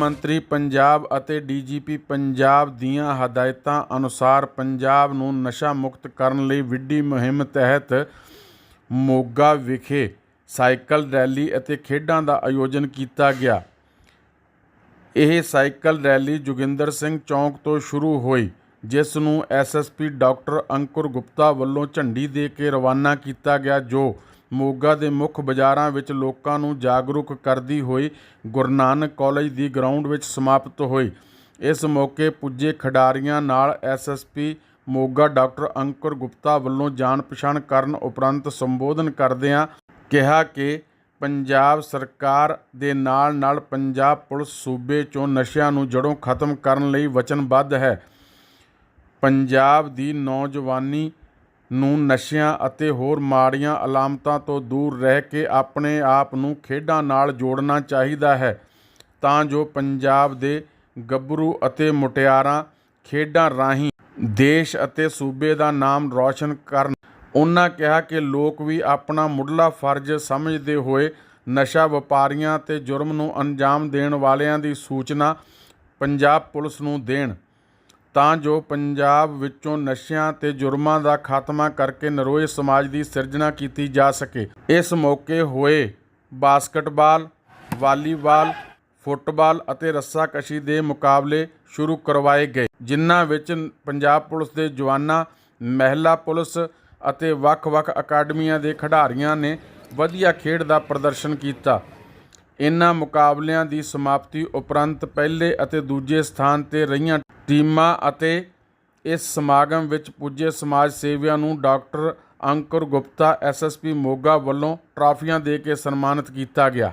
ਮੰਤਰੀ ਪੰਜਾਬ ਅਤੇ ਡੀਜੀਪੀ ਪੰਜਾਬ ਦੀਆਂ ਹਦਾਇਤਾਂ ਅਨੁਸਾਰ ਪੰਜਾਬ ਨੂੰ ਨਸ਼ਾ ਮੁਕਤ ਕਰਨ ਲਈ ਵਿੱਢੀ ਮੁਹਿੰਮ ਤਹਿਤ ਮੋਗਾ ਵਿਖੇ ਸਾਈਕਲ ਰੈਲੀ ਅਤੇ ਖੇਡਾਂ ਦਾ ਆਯੋਜਨ ਕੀਤਾ ਗਿਆ। ਇਹ ਸਾਈਕਲ ਰੈਲੀ ਜੋਗਿੰਦਰ ਸਿੰਘ ਚੌਂਕ ਤੋਂ ਸ਼ੁਰੂ ਹੋਈ, ਜਿਸ ਨੂੰ ਐਸਐਸਪੀ ਡਾਕਟਰ ਅੰਕੁਰ ਗੁਪਤਾ ਵੱਲੋਂ ਝੰਡੀ ਦੇ ਕੇ ਰਵਾਨਾ ਕੀਤਾ ਗਿਆ, ਜੋ ਮੋਗਾ ਦੇ ਮੁੱਖ ਬਾਜ਼ਾਰਾਂ ਵਿੱਚ ਲੋਕਾਂ ਨੂੰ ਜਾਗਰੂਕ ਕਰਦੀ ਹੋਈ ਗੁਰੂ ਨਾਨਕ ਕਾਲਜ ਦੀ ਗਰਾਊਂਡ ਵਿੱਚ ਸਮਾਪਤ ਹੋਈ। ਇਸ ਮੌਕੇ ਪੁੱਜੇ ਖਿਡਾਰੀਆਂ ਨਾਲ ਐਸਐਸਪੀ ਮੋਗਾ ਡਾਕਟਰ ਅੰਕੁਰ ਗੁਪਤਾ ਵੱਲੋਂ ਜਾਣ ਪਛਾਣ ਕਰਨ ਉਪਰੰਤ ਸੰਬੋਧਨ ਕਰਦਿਆਂ ਕਿਹਾ ਕਿ ਪੰਜਾਬ ਸਰਕਾਰ ਦੇ ਨਾਲ ਨਾਲ ਪੰਜਾਬ ਪੁਲਿਸ ਸੂਬੇ 'ਚੋਂ ਨਸ਼ਿਆਂ ਨੂੰ ਜੜੋਂ ਖਤਮ ਕਰਨ ਲਈ ਵਚਨਬੱਧ ਹੈ। ਪੰਜਾਬ ਦੀ ਨੌਜਵਾਨੀ ਨੂੰ ਨਸ਼ਿਆਂ ਅਤੇ ਹੋਰ ਮਾੜੀਆਂ ਅਲਾਮਤਾਂ ਤੋਂ ਦੂਰ ਰਹਿ ਕੇ ਆਪਣੇ ਆਪ ਨੂੰ ਖੇਡਾਂ ਨਾਲ ਜੋੜਨਾ ਚਾਹੀਦਾ ਹੈ, ਤਾਂ ਜੋ ਪੰਜਾਬ ਦੇ ਗੱਭਰੂ ਅਤੇ ਮੁਟਿਆਰਾਂ ਖੇਡਾਂ ਰਾਹੀਂ ਦੇਸ਼ ਅਤੇ ਸੂਬੇ ਦਾ ਨਾਮ ਰੌਸ਼ਨ ਕਰਨ। ਉਹਨਾਂ ਕਿਹਾ ਕਿ ਲੋਕ ਵੀ ਆਪਣਾ ਮੁੱਢਲਾ ਫਰਜ਼ ਸਮਝਦੇ ਹੋਏ ਨਸ਼ਾ ਵਪਾਰੀਆਂ ਤੇ ਜੁਰਮ ਨੂੰ ਅੰਜਾਮ ਦੇਣ ਵਾਲਿਆਂ ਦੀ ਸੂਚਨਾ ਪੰਜਾਬ ਪੁਲਿਸ ਨੂੰ ਦੇਣ। ਤਾਂ ਜੋ ਪੰਜਾਬ ਵਿੱਚੋਂ ਨਸ਼ਿਆਂ ਤੇ ਜੁਰਮਾਂ ਦਾ ਖਾਤਮਾ ਕਰਕੇ ਨਰੋਏ ਸਮਾਜ ਦੀ ਸਿਰਜਣਾ ਕੀਤੀ ਜਾ ਸਕੇ। ਇਸ ਮੌਕੇ ਹੋਏ ਬਾਸਕਟਬਾਲ, ਵਾਲੀਬਾਲ, ਫੁੱਟਬਾਲ ਅਤੇ ਰੱਸਾਕਸ਼ੀ ਦੇ ਮੁਕਾਬਲੇ ਸ਼ੁਰੂ ਕਰਵਾਏ ਗਏ, ਜਿਨ੍ਹਾਂ ਵਿੱਚ ਪੰਜਾਬ ਪੁਲਿਸ ਦੇ ਜਵਾਨਾਂ, ਮਹਿਲਾ ਪੁਲਿਸ ਅਤੇ ਵੱਖ-ਵੱਖ ਅਕੈਡਮੀਆਂ ਦੇ ਖਿਡਾਰੀਆਂ ਨੇ ਵਧੀਆ ਖੇਡ ਦਾ ਪ੍ਰਦਰਸ਼ਨ ਕੀਤਾ। ਇਨ੍ਹਾਂ ਮੁਕਾਬਲਿਆਂ ਦੀ ਸਮਾਪਤੀ ਉਪਰੰਤ ਪਹਿਲੇ ਅਤੇ ਦੂਜੇ ਸਥਾਨ ਤੇ ਰਹੀਆਂ ਟੀਮਾਂ ਅਤੇ ਇਸ ਸਮਾਗਮ ਵਿੱਚ ਪੁੱਜੇ ਸਮਾਜ ਸੇਵੀਆਂ ਨੂੰ ਡਾਕਟਰ ਅੰਕੁਰ ਗੁਪਤਾ ਐਸਐਸਪੀ ਮੋਗਾ ਵੱਲੋਂ ਟਰਾਫੀਆਂ ਦੇ ਕੇ ਸਨਮਾਨਿਤ ਕੀਤਾ ਗਿਆ।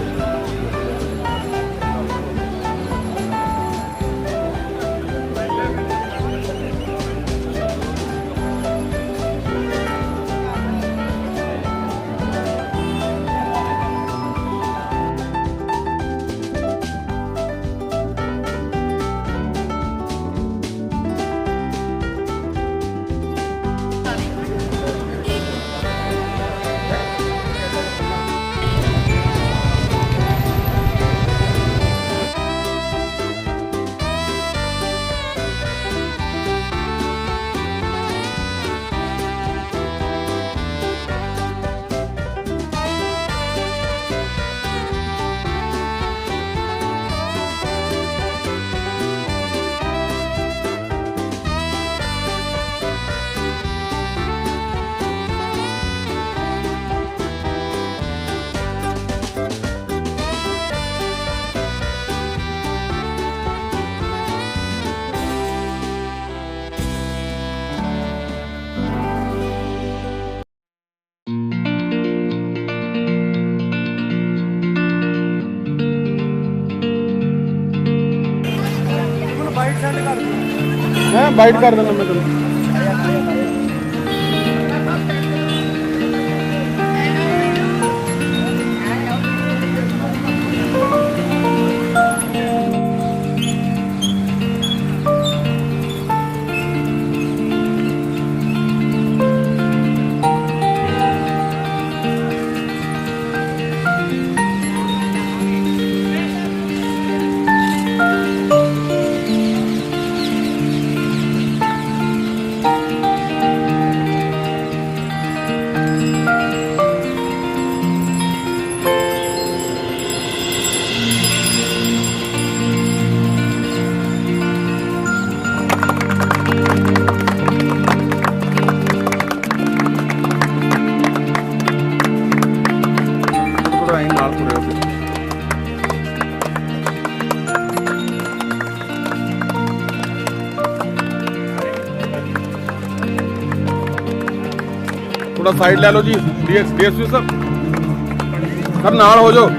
ਮੈਂ ਬਾਈਟ ਕਰ ਦਿੰਦਾ ਮੈਂ ਤੈਨੂੰ। ਥੋੜਾ ਸਾਈਡ ਲੈ ਲਓ ਜੀ ਡੀਐਸ ਡੀਐਸਪੀ ਸਰ ਸਰ ਨਾਲ ਹੋ ਜਾਓ।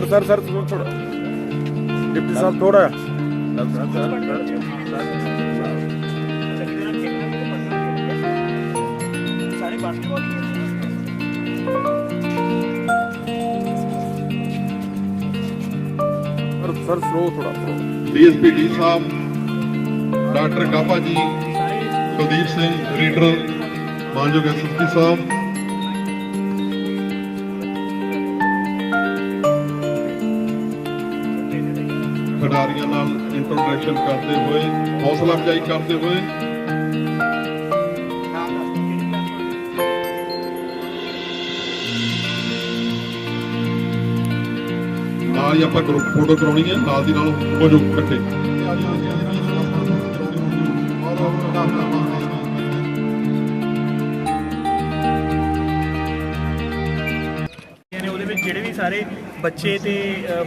ਸਰ ਸਰ ਸਰ ਥੋੜਾ ਡਿਪਟੀ ਸਾਹਿਬ ਥੋੜਾ ਸਾਰੇ ਬਾਸਕਟਬਾਲ ਸਰ ਸਰ ਸਲੋ ਥੋੜਾ ਡੀਐਸਪੀ ਡਾਕਟਰ ਕਾਪਾ ਜੀ, ਕੁਲਦੀਪ ਸਿੰਘ, ਰੀਡਰ, ਮਾਨਯੋਗ ਐਸਐਸਪੀ ਸਾਹਿਬ ਨਾਲ ਕਰਦੇ ਹੋਏ, ਹੌਸਲਾ ਅਫਜ਼ਾਈ ਕਰਦੇ ਹੋਏ। ਨਾਲ ਹੀ ਆਪਾਂ ਗਰੁੱਪ ਫੋਟੋ ਕਰਾਉਣੀ ਹੈ, ਨਾਲ ਦੀ ਨਾਲ ਹੋ ਜਾਓ ਇਕੱਠੇ। ਨੇ ਉਹਦੇ ਵਿੱਚ ਜਿਹੜੇ ਵੀ ਸਾਰੇ ਬੱਚੇ ਤੇ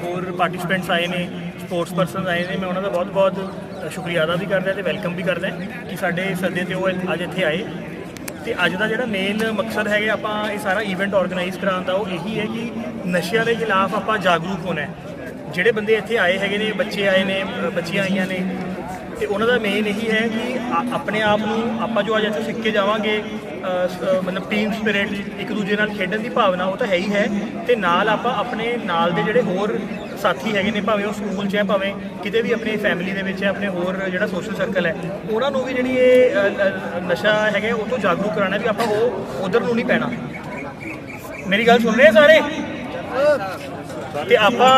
ਹੋਰ ਪਾਰਟਿਸਪੈਂਟਸ ਆਏ ਨੇ ਸਪੋਰਟਸ ਪਰਸਨਸ ਆਏ ਨੇ, ਮੈਂ ਉਹਨਾਂ ਦਾ ਬਹੁਤ-ਬਹੁਤ ਸ਼ੁਕਰੀਆ ਅਦਾ ਵੀ ਕਰਦਾ ਤੇ ਵੈਲਕਮ ਵੀ ਕਰਦਾ ਕਿ ਸਾਡੇ ਸੱਦੇ ਤੇ ਉਹ ਅੱਜ ਇੱਥੇ ਆਏ। ਤੇ ਅੱਜ ਦਾ ਜਿਹੜਾ ਮੇਨ ਮਕਸਦ ਹੈਗਾ ਆਪਾਂ ਇਹ ਸਾਰਾ ਇਵੈਂਟ ਆਰਗੇਨਾਈਜ਼ ਕਰਾਉਣ ਦਾ, ਉਹ ਇਹੀ ਹੈ ਕਿ ਨਸ਼ਿਆਂ ਦੇ ਖਿਲਾਫ ਆਪਾਂ ਜਾਗਰੂਕ ਹੋਣਾ ਹੈ। ਜਿਹੜੇ ਬੰਦੇ ਇੱਥੇ ਆਏ ਹੈਗੇ ਨੇ, ਬੱਚੇ ਆਏ ਨੇ ਬੱਚੀਆਂ ਆਈਆਂ ਨੇ, ਤੇ ਉਹਨਾਂ ਦਾ ਮੇਨ ਇਹੀ ਹੈ ਕਿ ਆਪਣੇ ਆਪ ਨੂੰ ਆਪਾਂ ਜੋ ਅੱਜ ਇੱਥੇ ਸਿੱਖ ਕੇ ਜਾਵਾਂਗੇ ਮਤਲਬ ਟੀਮ ਸਪਿਰਿਟ ਇੱਕ ਦੂਜੇ ਨਾਲ ਖੇਡਣ ਦੀ ਭਾਵਨਾ, ਉਹ ਤਾਂ ਹੈ ਹੀ ਹੈ। ਤੇ ਨਾਲ ਆਪਾਂ ਆਪਣੇ ਨਾਲ ਦੇ ਜਿਹੜੇ ਹੋਰ ਸਾਥੀ ਹੈਗੇ ਨੇ, ਭਾਵੇਂ ਉਹ ਸਕੂਲ 'ਚ ਹੈ, ਭਾਵੇਂ ਕਿਤੇ ਵੀ ਆਪਣੀ ਫੈਮਿਲੀ ਦੇ ਵਿੱਚ ਹੈ, ਆਪਣੇ ਹੋਰ ਜਿਹੜਾ ਸੋਸ਼ਲ ਸਰਕਲ ਹੈ, ਉਹਨਾਂ ਨੂੰ ਵੀ ਜਿਹੜੀ ਇਹ ਨਸ਼ਾ ਹੈਗਾ ਉਹ ਤੋਂ ਜਾਗਰੂਕ ਕਰਾਉਣਾ ਵੀ ਆਪਾਂ ਉਹ ਉਧਰ ਨੂੰ ਨਹੀਂ ਪੈਣਾ। ਮੇਰੀ ਗੱਲ ਸੁਣ ਰਹੇ ਆ ਸਾਰੇ? ਤੇ ਆਪਾਂ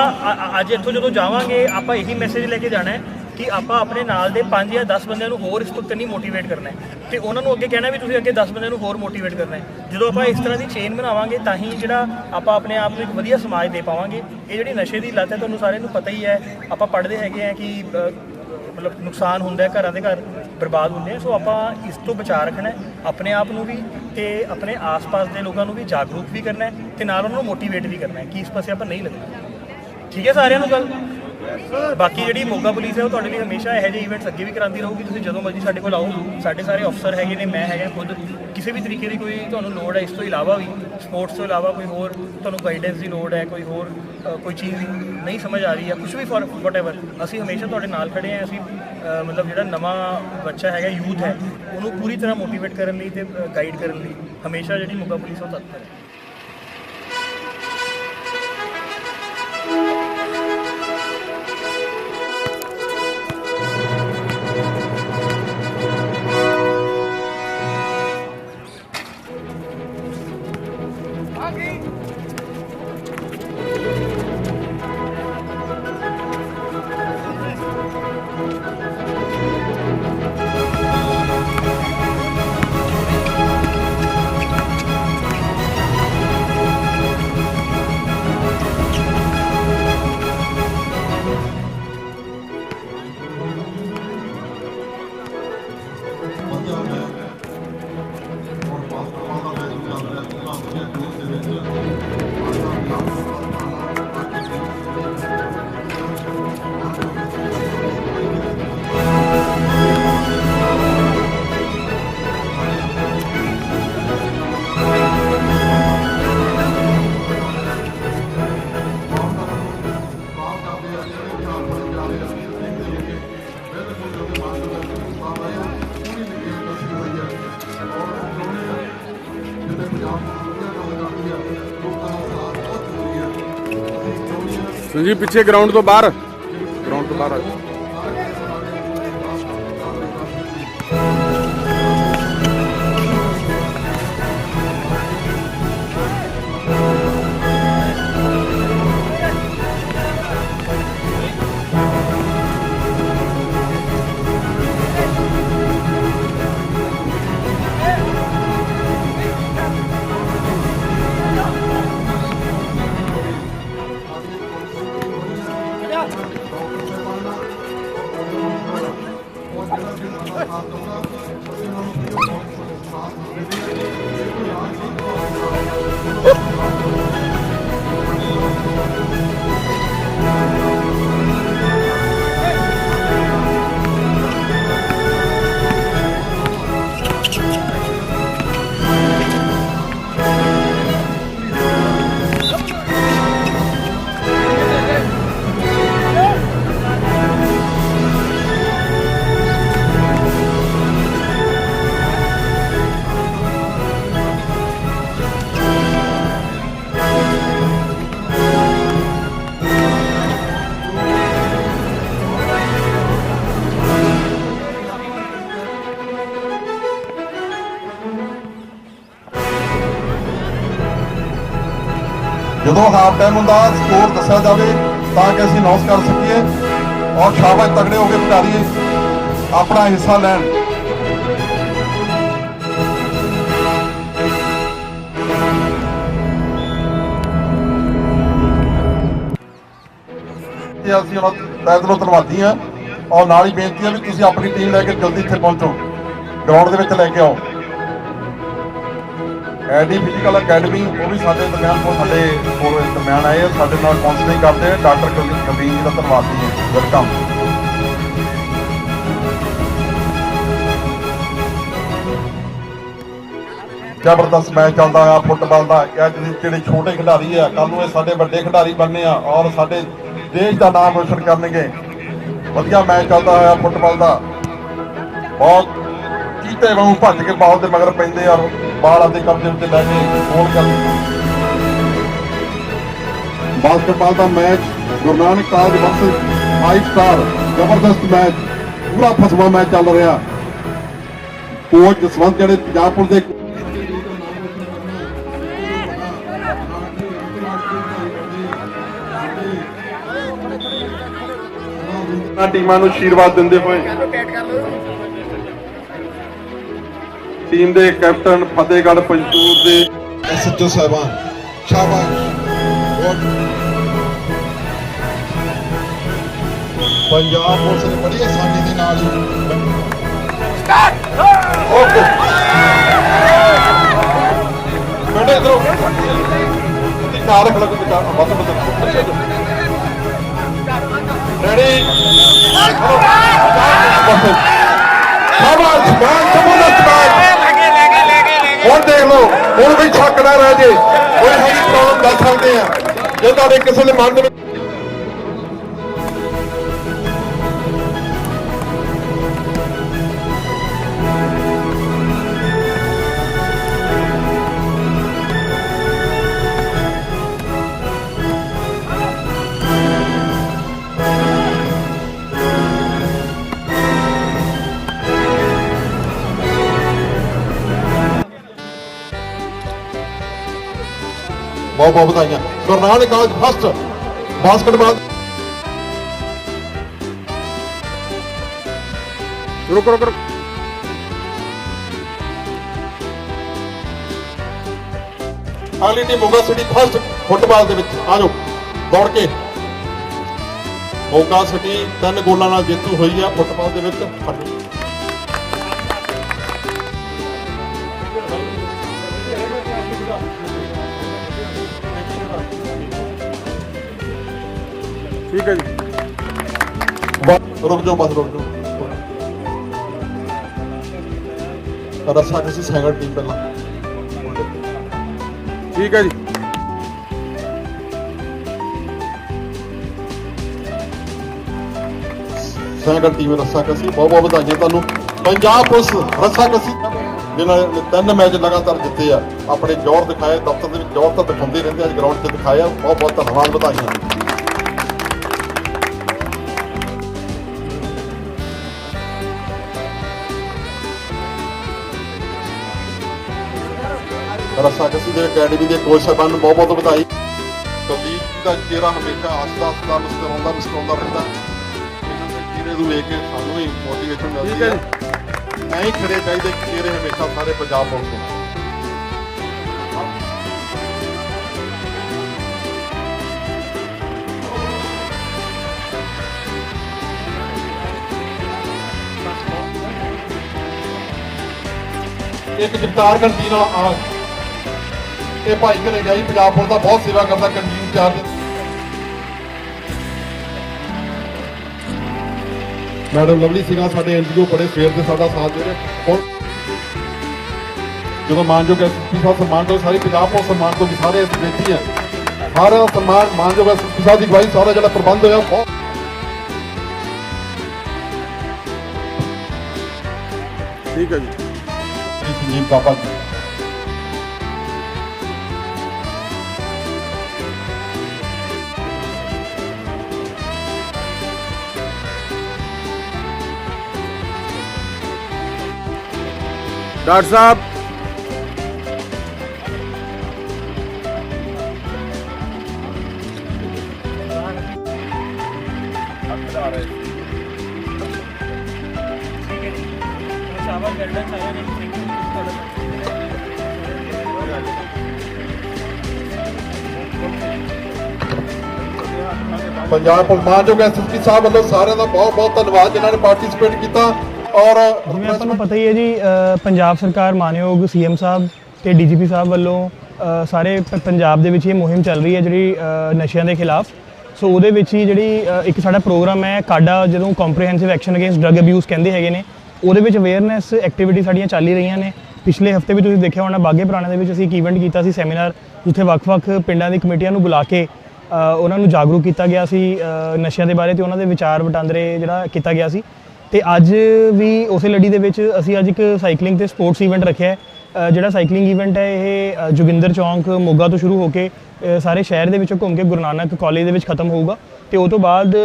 ਅੱਜ ਇੱਥੋਂ ਜਦੋਂ ਜਾਵਾਂਗੇ, ਆਪਾਂ ਇਹੀ ਮੈਸੇਜ ਲੈ ਕੇ ਜਾਣਾ ਹੈ ਕਿ ਆਪਾਂ ਆਪਣੇ ਨਾਲ ਦੇ 5 ਜਾਂ 10 ਬੰਦਿਆਂ ਨੂੰ ਹੋਰ ਇਸ ਤੋਂ ਕੰਨੀ ਮੋਟੀਵੇਟ ਕਰਨਾ ਹੈ? ਤੇ ਉਹਨਾਂ ਨੂੰ ਅੱਗੇ ਕਹਿਣਾ ਵੀ ਤੁਸੀਂ ਅੱਗੇ 10 ਬੰਦਿਆਂ ਨੂੰ ਹੋਰ ਮੋਟੀਵੇਟ ਕਰਨਾ ਹੈ। ਜਦੋਂ ਆਪਾਂ ਇਸ ਤਰ੍ਹਾਂ ਦੀ ਚੇਨ ਬਣਾਵਾਂਗੇ, ਤਾਂ ਹੀ ਜਿਹੜਾ ਆਪਾਂ ਆਪਣੇ ਆਪ ਨੂੰ ਇੱਕ ਵਧੀਆ ਸਮਾਜ ਦੇ ਪਾਵਾਂਗੇ। ਇਹ ਜਿਹੜੀ ਨਸ਼ੇ ਦੀ ਲੱਤ ਹੈ, ਤੁਹਾਨੂੰ ਸਾਰਿਆਂ ਨੂੰ ਪਤਾ ਹੀ ਹੈ। ਆਪਾਂ ਪੜ੍ਹਦੇ ਹੈਗੇ ਆ ਕਿ ਮਤਲਬ ਨੁਕਸਾਨ ਹੁੰਦਾ ਹੈ, ਘਰਾਂ ਦੇ ਘਰ ਬਰਬਾਦ ਹੁੰਦੇ ਆ। ਸੋ ਆਪਾਂ ਇਸ ਤੋਂ ਬਚਾ ਰੱਖਣਾ ਹੈ, ਆਪਣੇ ਆਪ ਨੂੰ ਵੀ ਤੇ ਆਪਣੇ ਆਸ-ਪਾਸ ਦੇ ਲੋਕਾਂ ਨੂੰ ਵੀ ਜਾਗਰੂਕ ਵੀ ਕਰਨਾ ਹੈ ਤੇ ਨਾਲ ਉਹਨਾਂ ਨੂੰ ਮੋਟੀਵੇਟ ਵੀ ਕਰਨਾ ਹੈ, ਕਿ ਇਸ ਪਾਸੇ ਆਪਾਂ ਨਹੀਂ ਲੱਗਣਾ। ਠੀਕ ਹੈ ਸਾਰਿਆਂ ਨੂੰ ਗੱਲ? ਬਾਕੀ ਜਿਹੜੀ ਮੋਗਾ ਪੁਲਿਸ ਹੈ ਉਹ ਤੁਹਾਡੇ ਲਈ ਹਮੇਸ਼ਾ ਇਹੋ ਜਿਹੇ ਇਵੈਂਟਸ ਅੱਗੇ ਵੀ ਕਰਾਉਂਦੀ ਰਹੂਗੀ। ਤੁਸੀਂ ਜਦੋਂ ਮਰਜ਼ੀ ਸਾਡੇ ਕੋਲ ਆਓ। ਸਾਡੇ ਸਾਰੇ ਅਫਸਰ ਹੈਗੇ ਨੇ, ਮੈਂ ਹੈਗਾ ਖੁਦ। ਕਿਸੇ ਵੀ ਤਰੀਕੇ ਦੀ ਕੋਈ ਤੁਹਾਨੂੰ ਲੋੜ ਹੈ, ਇਸ ਤੋਂ ਇਲਾਵਾ ਵੀ ਸਪੋਰਟਸ ਤੋਂ ਇਲਾਵਾ ਕੋਈ ਹੋਰ ਤੁਹਾਨੂੰ ਗਾਈਡੈਂਸ ਦੀ ਲੋੜ ਹੈ, ਕੋਈ ਹੋਰ ਕੋਈ ਚੀਜ਼ ਨਹੀਂ ਸਮਝ ਆ ਰਹੀ ਹੈ ਕੁਝ ਵੀ ਫॉर ਵਟਐਵਰ ਅਸੀਂ ਹਮੇਸ਼ਾ ਤੁਹਾਡੇ ਨਾਲ ਖੜੇ ਹਾਂ, ਅਸੀਂ ਮਤਲਬ ਜਿਹੜਾ ਨਵਾਂ ਬੱਚਾ ਹੈਗਾ ਯੂਥ ਹੈ, ਉਹਨੂੰ ਪੂਰੀ ਤਰ੍ਹਾਂ ਮੋਟੀਵੇਟ ਕਰਨ ਲਈ ਤੇ ਗਾਈਡ ਕਰਨ ਲਈ ਹਮੇਸ਼ਾ ਜਿਹੜੀ ਮੋਗਾ ਪੁਲਿਸ ਉਹ ਤਤਪਰ ਹੈ। ਪਿੱਛੇ ਗਰਾਊਂਡ ਤੋਂ ਬਾਹਰ। ਜਦੋਂ ਹਾਫ ਟਾਈਮ ਹੁੰਦਾ ਸਕੋਰ ਦੱਸਿਆ ਜਾਵੇ, ਤਾਂ ਕਿ ਅਸੀਂ ਅਨਾਉਂਸ ਕਰ ਸਕੀਏ ਔਰ ਸ਼ਾਬਾਸ਼ ਤਗੜੇ ਹੋ ਕੇ ਖਿਡਾਰੀ ਆਪਣਾ ਹਿੱਸਾ ਲੈਣ। ਇਹ ਅਸੀਂ ਉਹਨਾਂ ਦਾ ਦਿਲੋਂ ਧੰਨਵਾਦੀ ਹਾਂ ਔਰ ਨਾਲ ਹੀ ਬੇਨਤੀ ਹੈ ਵੀ ਤੁਸੀਂ ਆਪਣੀ ਟੀਮ ਲੈ ਕੇ ਜਲਦੀ ਇੱਥੇ ਪਹੁੰਚੋ। ਗਰਾਊਂਡ ਦੇ ਵਿੱਚ ਲੈ ਕੇ ਆਓ। ਐਡੀ ਫਿਜ਼ੀਕਲ ਅਕੈਡਮੀ ਉਹ ਵੀ ਸਾਡੇ ਦਰਮਿਆਨ ਕੋਲ ਸਾਡੇ ਕੋਲ ਦਰਮਿਆਨ ਆਏ ਆ, ਸਾਡੇ ਨਾਲ ਕਾਉਂਸਲਿੰਗ ਕਰਦੇ ਆ ਡਾਕਟਰ ਕੁਲਦੀਪ ਕਬੀਰ ਜੀ ਦਾ ਧੰਨਵਾਦੀ ਹਾਂ ਵੈਲਕਮ ਜ਼ਬਰਦਸਤ ਮੈਚ ਚੱਲਦਾ ਆ ਫੁੱਟਬਾਲ ਦਾ ਇਹ ਜਿਹੜੇ ਜਿਹੜੇ ਛੋਟੇ ਖਿਡਾਰੀ ਆ ਕੱਲ ਨੂੰ ਇਹ ਸਾਡੇ ਵੱਡੇ ਖਿਡਾਰੀ ਬਣਨੇ ਆ ਔਰ ਸਾਡੇ ਦੇਸ਼ ਦਾ ਨਾਮ ਰੋਸ਼ਨ ਕਰਨਗੇ। ਵਧੀਆ ਮੈਚ ਚੱਲਦਾ ਹੋਇਆ ਫੁੱਟਬਾਲ ਦਾ। ਬਹੁਤ ਚੀਤੇ ਵਾਂਗੂ ਭੱਜ ਕੇ ਬਾਲ ਦੇ ਮਗਰ ਪੈਂਦੇ ਆ ਬਾਲ ਆਪਦੇ ਕਬਜ਼ੇ ਉੱਤੇ ਲੈ ਕੇ ਗੋਲ। ਕਰ ਬਾਸਕਟਬਾਲ ਦਾ match Guru Nanak college versus 5 star ਜ਼ਬਰਦਸਤ ਮੈਚ ਪੂਰਾ ਫਸਵਾ ਮੈਚ ਚੱਲ ਰਿਹਾ। ਕੋਚ ਜਸਵੰਤ ਜਿਹੜੇ ਪੰਜਾਬ ਪੁਲਿਸ ਦੇ ਟੀਮਾਂ ਨੂੰ ਆਸ਼ੀਰਵਾਦ ਦਿੰਦੇ ਹੋਏ ਟੀਮ ਦੇ ਕੈਪਟਨ ਫਤਿਹਗੜ੍ਹ ਪੰਚੂਰ ਦੇ ਐਸਐਚਓ ਸਾਹਿਬਾਨ ਸ਼ਾਬਾਸ਼ ਪੰਜਾਬ ਪੁਲਿਸ ਨੇ ਬੜੀ ਆਸਾਨੀ ਦੇ ਨਾਲ ਸਟਾਰਟ ਓਕੇ ਬੇਟੇ ਇਧਰੋਂ ਕਾਰ ਰੱਖ ਲਓ ਕਿ ਬਸ ਰੈਡੀ ਸ਼ਾਬਾਸ਼ ਹੁਣ ਦੇਖ ਲਓ, ਹੁਣ ਵੀ ਛੱਕ ਨਾ ਰਹਿ ਜੇ। ਕੋਈ ਹੈਗੀ ਪ੍ਰੋਬਲਮ ਦੱਸ ਸਕਦੇ ਆ। ਜੇ ਤੁਹਾਡੇ ਕਿਸੇ ਦੇ ਮਨ ਦੇ ਬਹੁਤ ਬਹੁਤ ਵਧਾਈਆਂ। Guru Nanak college first basketball. ਰੁਕ ਰੁਕ ਰੁਕ ਅਗਲੀ team Moga city first football ਦੇ ਵਿੱਚ। ਆ ਜਾਓ, ਦੌੜ ਕੇ। ਮੋਗਾ ਸਿਟੀ ਤਿੰਨ ਗੋਲਾਂ ਨਾਲ ਜੇਤੂ ਹੋਈ ਆ ਫੁੱਟਬਾਲ ਦੇ ਵਿੱਚ। ਠੀਕ ਹੈ ਜੀ। ਬਸ ਰੁਕ ਜਾਓ ਬਸ ਰੁਕ ਜਾਓ। ਰਸਾ ਕਿਸੇ ਸੈਕੰਡ ਟੀਮ ਪਹਿਲਾਂ। ਠੀਕ ਹੈ ਜੀ। ਸੈਕੰਡ ਟੀਮ ਰਸਾ ਕਸੀ ਬਹੁਤ ਬਹੁਤ ਵਧਾਈਆਂ ਤੁਹਾਨੂੰ। ਪੰਜਾਬ ਪੁਲਿਸ ਰਸਾ ਕਸੀ। ਜਿਨ੍ਹਾਂ ਨੇ ਤਿੰਨ ਮੈਚ ਲਗਾਤਾਰ ਜਿੱਤੇ ਆ। ਆਪਣੇ ਜ਼ੋਰ ਦਿਖਾਏ ਦਫ਼ਤਰ ਦੇ ਵਿੱਚ ਜ਼ੋਰ ਤਾਂ ਦਿਖਾਉਂਦੇ ਰਹਿੰਦੇ ਅੱਜ ਗਰਾਊਂਡ 'ਚ ਦਿਖਾਇਆ। ਬਹੁਤ ਬਹੁਤ ਧੰਨਵਾਦ ਵਧਾਈਆਂ। ਰਸਾ ਕਸੀ ਦੇ ਅਕੈਡਮੀ ਦੇ ਕੋਚ ਸਾਹਿਬਾਨ ਨੂੰ ਬਹੁਤ ਬਹੁਤ ਵਧਾਈ। ਕੁਲਦੀਪ ਦਾ ਚਿਹਰਾ ਹਮੇਸ਼ਾ ਹੱਸਦਾ ਹੱਸਦਾ ਮੁਸਕਰਾਉਂਦਾ ਮੁਸਕਰਾਉਂਦਾ ਰਹਿੰਦਾ। ਇਹਨਾਂ ਦੇ ਚਿਹਰੇ ਨੂੰ ਵੇਖ ਕੇ ਸਾਨੂੰ ਵੀ ਮੋਟੀਵੇਸ਼ਨ ਮਿਲਦੀ ਹੈ ਹੈ। ਐਂ ਹੀ ਖੜੇ ਚਾਹੀਦੇ ਚਿਹਰੇ ਹਮੇਸ਼ਾ ਸਾਰੇ ਪੰਜਾਬ ਪੁਲਿਸ ਇੱਕ ਜਗਤਾਰ ਕੰਟੀਨ ਵਾਲਾ ਆ ਇਹ ਭਾਈ ਘਰੇ ਗਿਆ ਜੀ ਪੰਜਾਬ ਪੁਲਿਸ ਦਾ ਬਹੁਤ ਸੇਵਾ ਕਰਦਾ ਕੰਟੀਨ ਚਾਰਜ ਮੈਡਮ ਲਵਲੀ ਸਿੰਘਾ ਸਾਡੇ ਐਨਜੀਓ ਬੜੇ ਸਵੇਰ ਦੇ ਸਾਡਾ ਸਾਥ ਦੇ ਰਹੇ। ਹੁਣ ਜਦੋਂ ਮਾਨਯੋਗ ਐਸਪੀ ਸਾਹਿਬ ਸਨਮਾਨ ਤੋਂ ਸਾਰੀ ਪੰਜਾਬ ਪੁਲਿਸ ਸਨਮਾਨ ਤੋਂ ਵੀ ਸਾਰੇ ਅਸੀਂ ਬੇਨਤੀ ਹੈ। ਸਾਰਾ ਸਨਮਾਨ ਮਾਨਯੋਗ ਐਸਪੀ ਸਾਹਿਬ ਦੀ ਗਵਾਹੀ ਸਾਰਾ ਜਿਹੜਾ ਪ੍ਰਬੰਧ ਹੋਇਆ ਬਹੁਤ ਠੀਕ ਹੈ ਜੀ। ਸੰਜੀਵ ਬਾਬਾ ਜੀ। ਡਾਕਟਰ ਸਾਹਿਬ। ਪੰਜਾਬ ਪੁਲਿਸ ਮਾਨਯੋਗ ਐਸਪੀ ਸਾਹਿਬ ਵੱਲੋਂ ਸਾਰਿਆਂ ਦਾ ਬਹੁਤ ਬਹੁਤ ਧੰਨਵਾਦ, ਜਿਨ੍ਹਾਂ ਨੇ ਪਾਰਟਿਸਿਪੇਟ ਕੀਤਾ। ਔਰ ਜਿਵੇਂ ਆਪਾਂ ਨੂੰ ਪਤਾ ਹੀ ਹੈ ਜੀ ਅ, ਪੰਜਾਬ ਸਰਕਾਰ ਮਾਨਯੋਗ ਸੀਐਮ ਸਾਹਿਬ ਤੇ ਡੀਜੀਪੀ ਸਾਹਿਬ ਵੱਲੋਂ ਅ, ਸਾਰੇ ਪ- ਪੰਜਾਬ ਦੇ ਵਿੱਚ ਇਹ ਮੁਹਿੰਮ ਚੱਲ ਰਹੀ ਹੈ ਜਿਹੜੀ ਅ, ਨਸ਼ਿਆਂ ਦੇ ਖਿਲਾਫ। ਸੋ ਉਹਦੇ ਵਿੱਚ ਹੀ ਜਿਹੜੀ ਅ, ਇੱਕ ਸਾਡਾ ਪ੍ਰੋਗਰਾਮ ਹੈ ਕਾਡਾ ਜਦੋਂ comprehensive action against drug abuse ਕਹਿੰਦੇ ਹੈਗੇ ਨੇ ਉਹਦੇ ਵਿੱਚ ਅਵੇਅਰਨੈਸ ਐਕਟੀਵਿਟੀ ਸਾਡੀਆਂ ਚੱਲ ਹੀ ਰਹੀਆਂ ਨੇ। ਪਿਛਲੇ ਹਫ਼ਤੇ ਵੀ ਤੁਸੀਂ ਦੇਖਿਆ ਹੋਣਾ ਬਾਗੇ ਪੁਰਾਣੇ ਦੇ ਵਿੱਚ ਅਸੀਂ ਇੱਕ ਇਵੈਂਟ ਕੀਤਾ ਸੀ ਸੈਮੀਨਾਰ ਜਿੱਥੇ ਵੱਖ-ਵੱਖ ਪਿੰਡਾਂ ਦੀ ਕਮੇਟੀਆਂ ਨੂੰ ਬੁਲਾ ਕੇ ਅ, ਉਹਨਾਂ ਨੂੰ ਜਾਗਰੂਕ ਕੀਤਾ ਗਿਆ ਸੀ ਅ, ਨਸ਼ਿਆਂ ਦੇ ਬਾਰੇ ਤੇ ਉਹਨਾਂ ਦੇ ਵਿਚਾਰ ਵਟਾਂਦਰੇ ਜਿਹੜਾ ਕੀਤਾ ਗਿਆ ਸੀ। ਤੇ ਅੱਜ ਵੀ ਉਸੇ ਲੜੀ ਦੇ ਵਿੱਚ ਅਸੀਂ ਅੱਜ ਇੱਕ ਸਾਈਕਲਿੰਗ ਤੇ ਸਪੋਰਟਸ ਇਵੈਂਟ ਰੱਖਿਆ ਹੈ। ਜਿਹੜਾ ਸਾਈਕਲਿੰਗ ਇਵੈਂਟ ਹੈ, ਇਹ ਜੋਗਿੰਦਰ ਚੌਂਕ, ਮੋਗਾ ਤੋਂ ਸ਼ੁਰੂ ਹੋ ਕੇ ਸਾਰੇ ਸ਼ਹਿਰ ਦੇ ਵਿੱਚੋਂ ਘੁੰਮ ਕੇ ਗੁਰੂ ਨਾਨਕ ਕਾਲਜ ਦੇ ਵਿੱਚ ਖਤਮ ਹੋਊਗਾ। ਤੇ ਉਸ ਤੋਂ ਬਾਅਦ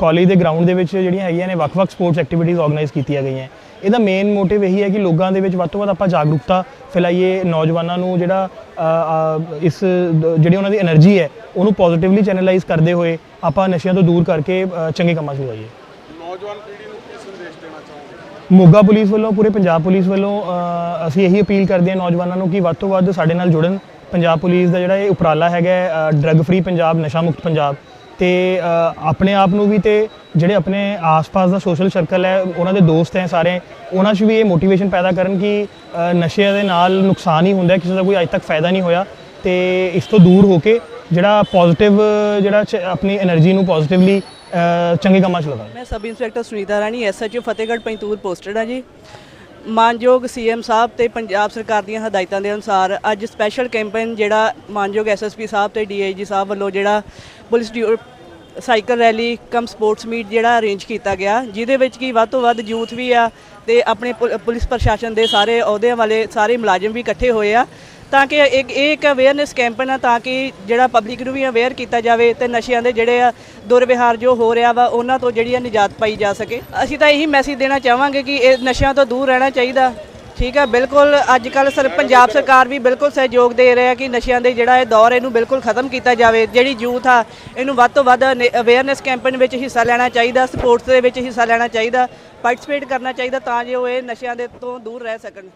ਕਾਲਜ ਦੇ ਗਰਾਊਂਡ ਦੇ ਵਿੱਚ ਜਿਹੜੀਆਂ ਹੈਗੀਆਂ ਨੇ, ਵੱਖ-ਵੱਖ ਸਪੋਰਟਸ ਐਕਟੀਵਿਟੀਜ਼ ਆਰਗੇਨਾਈਜ਼ ਕੀਤੀਆਂ ਗਈਆਂ ਇਹਦਾ ਮੇਨ ਮੋਟਿਵ ਇਹੀ ਹੈ ਕਿ ਲੋਕਾਂ ਦੇ ਵਿੱਚ ਵੱਧ ਤੋਂ ਵੱਧ ਆਪਾਂ ਜਾਗਰੂਕਤਾ ਫੈਲਾਈਏ, ਨੌਜਵਾਨਾਂ ਨੂੰ ਜਿਹੜਾ ਇਸ ਜਿਹੜੀ ਉਹਨਾਂ ਦੀ એનર્ਜੀ ਹੈ, ਉਹਨੂੰ ਪੋਜ਼ਿਟਿਵਲੀ ਚੈਨਲਾਈਜ਼ ਕਰਦੇ ਹੋਏ ਆਪਾਂ ਨਸ਼ਿਆਂ ਤੋਂ ਦੂਰ ਕਰਕੇ ਚੰਗੇ ਕੰਮਾਂ 'ਚ ਲਗਾਈਏ। ਨੌਜਵਾਨ ਮੋਗਾ ਪੁਲਿਸ ਵੱਲੋਂ ਪੂਰੇ ਪੰਜਾਬ ਪੁਲਿਸ ਵੱਲੋਂ ਅਸੀਂ ਇਹੀ ਅਪੀਲ ਕਰਦੇ ਹਾਂ ਨੌਜਵਾਨਾਂ ਨੂੰ ਕਿ ਵੱਧ ਤੋਂ ਵੱਧ ਸਾਡੇ ਨਾਲ ਜੁੜਨ। ਪੰਜਾਬ ਪੁਲਿਸ ਦਾ ਜਿਹੜਾ ਇਹ ਉਪਰਾਲਾ ਹੈਗਾ ਡਰੱਗ ਫਰੀ ਪੰਜਾਬ ਨਸ਼ਾ ਮੁਕਤ ਪੰਜਾਬ। ਤੇ ਆਪਣੇ ਆਪ ਨੂੰ ਵੀ ਤੇ ਜਿਹੜੇ ਆਪਣੇ ਆਸ-ਪਾਸ ਦਾ ਸੋਸ਼ਲ ਸਰਕਲ ਹੈ ਉਹਨਾਂ ਦੇ ਦੋਸਤ ਹੈ ਸਾਰੇ ਉਹਨਾਂ 'ਚ ਵੀ ਇਹ ਮੋਟੀਵੇਸ਼ਨ ਪੈਦਾ ਕਰਨ ਕਿ ਅ, ਨਸ਼ੇ ਦੇ ਨਾਲ ਨੁਕਸਾਨ ਹੀ ਹੁੰਦਾ ਕਿਸੇ ਦਾ ਕੋਈ ਅਜੇ ਤੱਕ ਫਾਇਦਾ ਨਹੀਂ ਹੋਇਆ। ਤੇ ਇਸ ਤੋਂ ਦੂਰ ਹੋ ਕੇ ਜਿਹੜਾ ਪੋਜ਼ਿਟਿਵ ਜਿਹੜਾ ਚ- ਆਪਣੀ એનર્ਜੀ ਨੂੰ ਪੋਜ਼ਿਟਿਵਲੀ ਚੰਗੇ ਕੰਮਾਂ 'ਚ ਲਗਾਏ ਮੈਂ sub inspector Sunita Rani SHO Fatehgarh, Panjtur posted ਹਾਂ ਜੀ। ਮਾਨਯੋਗ ਸੀਐਮ ਸਾਹਿਬ ਤੇ ਪੰਜਾਬ ਸਰਕਾਰ ਦੀਆਂ ਹਦਾਇਤਾਂ ਦੇ ਅਨੁਸਾਰ ਅੱਜ ਸਪੈਸ਼ਲ ਕੈਂਪੇਨ ਜਿਹੜਾ ਮਾਨਯੋਗ ਐਸਐਸਪੀ ਸਾਹਿਬ ਤੇ ਡੀਆਈਜੀ ਸਾਹਿਬ ਵੱਲੋਂ ਜਿਹੜਾ ਪੁਲਿਸ ਡਿਊ- cycle rally cum sports meet ਜਿਹੜਾ ਅਰੇਂਜ ਕੀਤਾ ਗਿਆ, ਜਿਹਦੇ ਵਿੱਚ ਕੀ ਵੱਧ ਤੋਂ ਵੱਧ ਯੂਥ ਵੀ ਆ ਤੇ ਆਪਣੇ ਪੁਲ- ਪੁਲਿਸ ਪ੍ਰਸ਼ਾਸਨ ਦੇ ਸਾਰੇ ਅਹੁਦਿਆਂ ਵਾਲੇ ਸਾਰੇ ਮੁਲਾਜ਼ਮ ਵੀ ਇਕੱਠੇ ਹੋਏ ਆ। ਤਾਂ ਕਿ ਇੱਕ ਇਹ ਇੱਕ ਅਵੇਅਰਨੈਸ ਕੈਂਪੇਨ ਆ ਤਾਂ ਕਿ ਜਿਹੜਾ ਪਬਲਿਕ ਨੂੰ ਵੀ ਅਵੇਅਰ ਕੀਤਾ ਜਾਵੇ ਤੇ ਨਸ਼ਿਆਂ ਦੇ ਜਿਹੜੇ ਆ ਦੁਰਵਿਹਾਰ ਜੋ ਹੋ ਰਿਹਾ ਵਾ, ਉਹਨਾਂ ਤੋਂ ਜਿਹੜੀ ਆ ਨਿਜਾਤ ਪਾਈ ਜਾ ਸਕੇ। ਅਸੀਂ ਤਾਂ ਇਹੀ ਮੈਸੇਜ ਦੇਣਾ ਚਾਹਾਂਗੇ ਕਿ ਇਹ ਨਸ਼ਿਆਂ ਤੋਂ ਦੂਰ ਰਹਿਣਾ ਚਾਹੀਦਾ। ਠੀਕ ਹੈ ਬਿਲਕੁਲ ਅੱਜ ਕੱਲ ਸਰ ਪੰਜਾਬ ਸਰਕਾਰ ਵੀ ਬਿਲਕੁਲ ਸਹਿਯੋਗ ਦੇ ਰਿਹਾ ਕਿ ਨਸ਼ਿਆਂ ਦੇ ਜਿਹੜਾ ਇਹ ਦੌਰ ਇਹਨੂੰ ਬਿਲਕੁਲ ਖਤਮ ਕੀਤਾ ਜਾਵੇ। ਜਿਹੜੀ ਯੂਥ ਆ, ਇਹਨੂੰ ਵੱਧ ਤੋਂ ਵੱਧ ਅਵੇਅਰਨੈਸ ਕੈਂਪੇਨ ਵਿੱਚ ਹਿੱਸਾ ਲੈਣਾ ਚਾਹੀਦਾ ਸਪੋਰਟਸ ਦੇ ਵਿੱਚ ਹਿੱਸਾ ਲੈਣਾ ਚਾਹੀਦਾ ਪਾਰਟਿਸਿਪੇਟ ਕਰਨਾ ਚਾਹੀਦਾ ਤਾਂ ਜੋ ਇਹ ਨਸ਼ਿਆਂ ਦੇ ਤੋਂ ਦੂਰ ਰਹਿ ਸਕਣ।